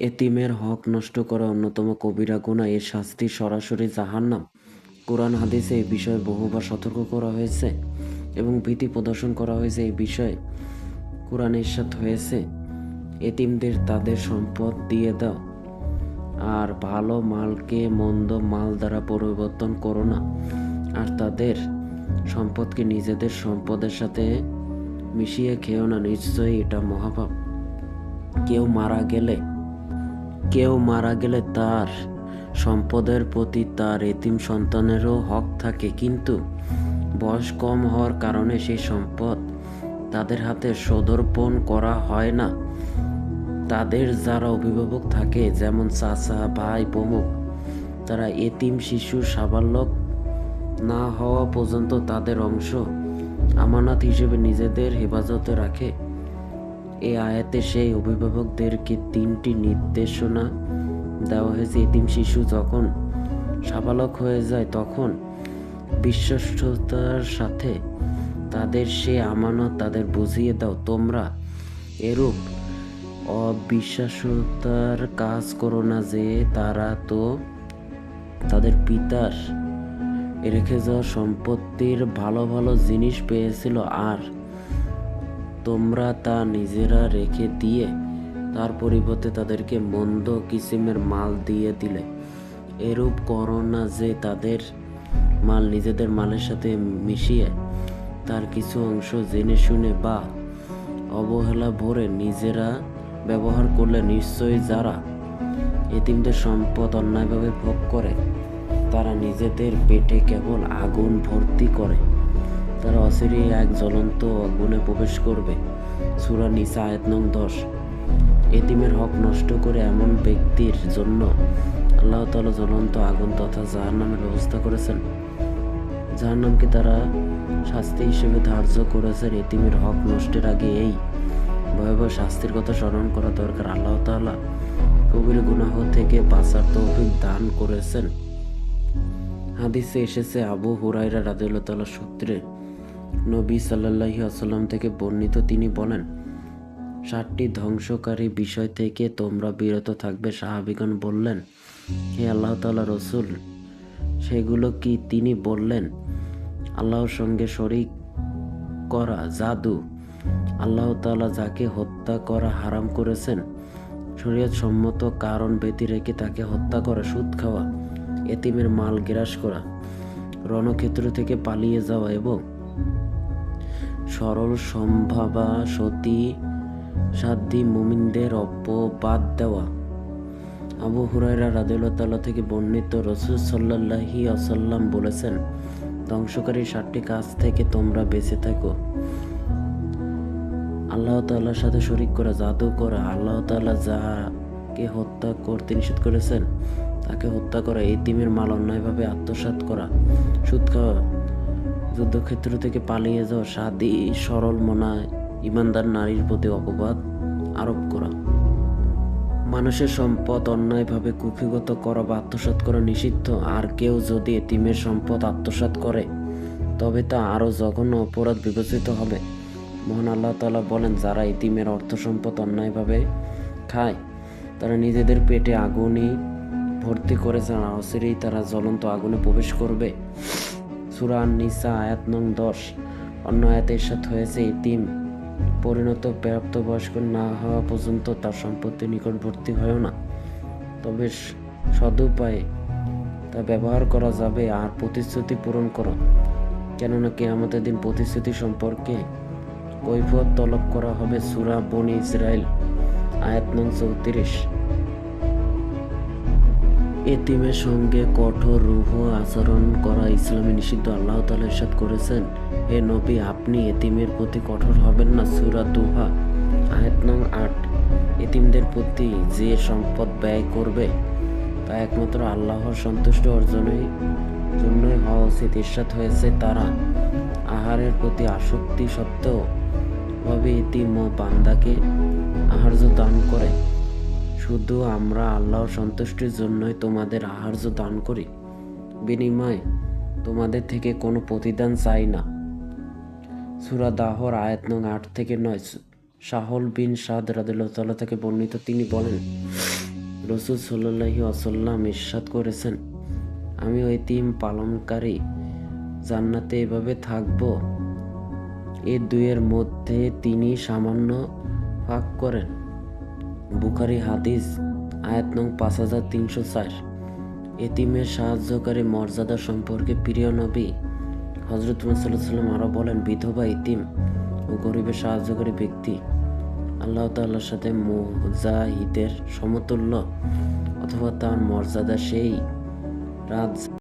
এতিমের হক নষ্ট করা অন্যতম কবিরা গুণা এর শাস্তি সরাসরি জাহান্নাম। কোরআন হাদিসে এই বিষয়ে বহুবার সতর্ক করা হয়েছে এবং ভীতি প্রদর্শন করা হয়েছে এই বিষয়ে কোরআন ইরশাদ হয়েছে। এতিমদের তাদের সম্পদ দিয়ে দাও। আর ভালো মালকে মন্দ মাল দ্বারা পরিবর্তন করো না। আর তাদের সম্পদকে নিজেদের সম্পদের সাথে মিশিয়ে খেও না, নিশ্চয়ই এটা মহাপাপ। কেউ মারা গেলে কেউ মারা গেলে তার সম্পদের প্রতি তার এতিম সন্তানেরও হক থাকে, কিন্তু বয়স কম হওয়ার কারণে সেই সম্পদ তাদের হাতে সদর্পণ করা হয় না। তাদের যারা অভিভাবক থাকে, যেমন চাচা, ভাই, প্রমুখ, তারা এতিম শিশু, সাবালক না হওয়া পর্যন্ত তাদের অংশ আমানত হিসেবে নিজেদের হেফাজতে রাখে। এই আয়াতে সেই অভিভাবকদেরকে তিনটি নির্দেশনা দেওয়া হয়েছে। এতিম শিশু যখন সাবালক হয়ে যায়, তখন বিশ্বস্ততার সাথে তাদের সে আমানত তাদের বুঝিয়ে দাও। তোমরা এরূপ অবিশ্বাসতার কাজ করো না যে তারা তো তাদের পিতার রেখে যাওয়া সম্পত্তির ভালো ভালো জিনিস পেয়েছিল। আর তোমরা তা নিজেরা রেখে দিয়ে তার পরিবর্তে তাদেরকে মন্দ কিসিমের মাল দিয়ে দিলে। এরূপ করো না যে তাদের মাল নিজেদের মালের সাথে মিশিয়ে তার কিছু অংশ জেনে শুনে বা অবহেলা ভরে নিজেরা ব্যবহার করলে নিশ্চয়ই যারা এতিমদের সম্পদ অন্যায়ভাবে ভোগ করে, তারা নিজেদের পেটে কেবল আগুন ভর্তি করে। তারা অচিরে এক জ্বলন্ত আগুনে প্রবেশ করবে। সুরা নিসা আয়াত নং দশ। এতিমের হক নষ্ট করে এমন ব্যক্তির জন্য আল্লাহ তালা জ্বলন্ত আগুন তথা জাহার নামের ব্যবস্থা করেছেন। যার নামকে তারা শাস্তি হিসেবে ধার্য করেছেন। এতিমের হক নষ্টের আগে এই ভয়াবহ শাস্তির কথা স্মরণ করা দরকার। আল্লাহ তাআলা কবির গুনাহ থেকে বাঁচার তৌফিক দান করেছেন। হাদিসে এসেছে, আবু হুরাইরা রাদিয়াল্লাহু তাআলা সূত্রে নবী সাল্লাল্লাহু আসাল্লাম থেকে বর্ণিত তিনি বলেন ষাটটি ধ্বংসকারী বিষয় থেকে তোমরা বিরত থাকবে সাহাবিগণ বললেন। হে আল্লাহ তাআলা রসুল, সেগুলো কি তিনি বললেন? আল্লাহর সঙ্গে শরিক করা জাদু? আল্লাহ তাআলা যাকে হত্যা করা হারাম করেছেন শরীয়ত সম্মত কারণ ব্যতি রেখে তাকে হত্যা করা, সুদ খাওয়া, এতিমের মাল গ্রাস করা, রণক্ষেত্র থেকে পালিয়ে যাওয়া এবং সরল সম্ভাবা সতী সাধ্যি মুমিনদের অপবাদ দেওয়া। আবু হুরাইরা রাদিউল্লাহ থেকে বর্ণিত রসুল সাল্লাহি আসাল্লাম বলেছেন, ধ্বংসকারী ষাটটি কাজ থেকে তোমরা বেঁচে থাকো। আল্লাহ তাল্লাহর সাথে শরিক করা, জাদু করা, আল্লাহ তাল্লাহ যাকে হত্যা করতে নিষেধ করেছেন, তাকে হত্যা করা এই তিমের মাল অন্যায়ভাবে আত্মসাৎ করা, সুদ খাওয়া যুদ্ধক্ষেত্র থেকে পালিয়ে যাওয়া সাদি সরল মনা ইমানদার নারীর প্রতি অপবাদ আরোপ করা। মানুষের সম্পদ অন্যায়ভাবে কুক্ষিগত করা বা আত্মসাৎ করা নিষিদ্ধ। আর কেউ যদি এতিমের সম্পদ আত্মসাৎ করে, তবে তা আরও জঘন্য অপরাধ বিবেচিত হবে। মহান আল্লাহ তাআলা বলেন, যারা ইতিমের অর্থ সম্পদ অন্যায়ভাবে খায়, তারা নিজেদের পেটে আগুনই ভর্তি করেছে। আর অচিরেই তারা জ্বলন্ত আগুনে প্রবেশ করবে। সুরান নিসা, আয়াত নং দশ। অন্য আয়াতের সাথে হয়েছে ইতিম পরিণত প্রাপ্তবয়স্ক না হওয়া পর্যন্ত তার সম্পত্তি নিকটবর্তী হয় না। তবে সদুপায়ে তা ব্যবহার করা যাবে আর প্রতিশ্রুতি পূরণ করো। কেননা কি আমাদের দিন প্রতিশ্রুতি সম্পর্কে কৈফত তলব করা হবে সুরা বনি ইসরায়েল আয়াত নং চৌত্রিশ। এতিমের সঙ্গে কঠোর রূহ আচরণ করা ইসলামে নিষিদ্ধ, আল্লাহ তাআলা ইরশাদ করেছেন। হে নবী, আপনি এতিমের প্রতি কঠোর হবেন না। সুরা দুহা, আয়াত নং আট। এতিমদের প্রতি যে সম্পদ ব্যয় করবে, তা একমাত্র আল্লাহর সন্তুষ্ট অর্জনের জন্যই হওয়া উচিত। ইরশাদ হয়েছে তারা আহারের প্রতি আসক্তি সত্ত্বেও ভাবে এতিম ও বান্দাকে আহার্য দান করে। শুধু আমরা আল্লাহর সন্তুষ্টির জন্যই তোমাদের আহার্য দান করি। বিনিময়ে তোমাদের থেকে কোনো প্রতিদান চাই না। সুরা দাহর আয়াত নং আট থেকে নয় সাহল বিন সাদ রাদিল্লাহ থেকে বর্ণিত তিনি বলেন, রসুল সাল্লাহি আসাল্লাম ইরশাদ করেছেন, আমি ওই তিম পালনকারী জান্নাতে এভাবে থাকব। এ দুয়ের মধ্যে তিনি সামান্য ফাঁক করেন। বুখারি হাদিস, আয়াত নং পাঁচ হাজার তিনশো চার এতিমের সাহায্যকারী মর্যাদা সম্পর্কে প্রিয় নবী হজরত সাল্লাম আরও বলেন, বিধবা ইতিম ও গরিবের সাহায্যকারী ব্যক্তি আল্লাহ তাল্লার সাথে মুজাহিদের সমতুল্য অথবা তার মর্যাদা সেই রাত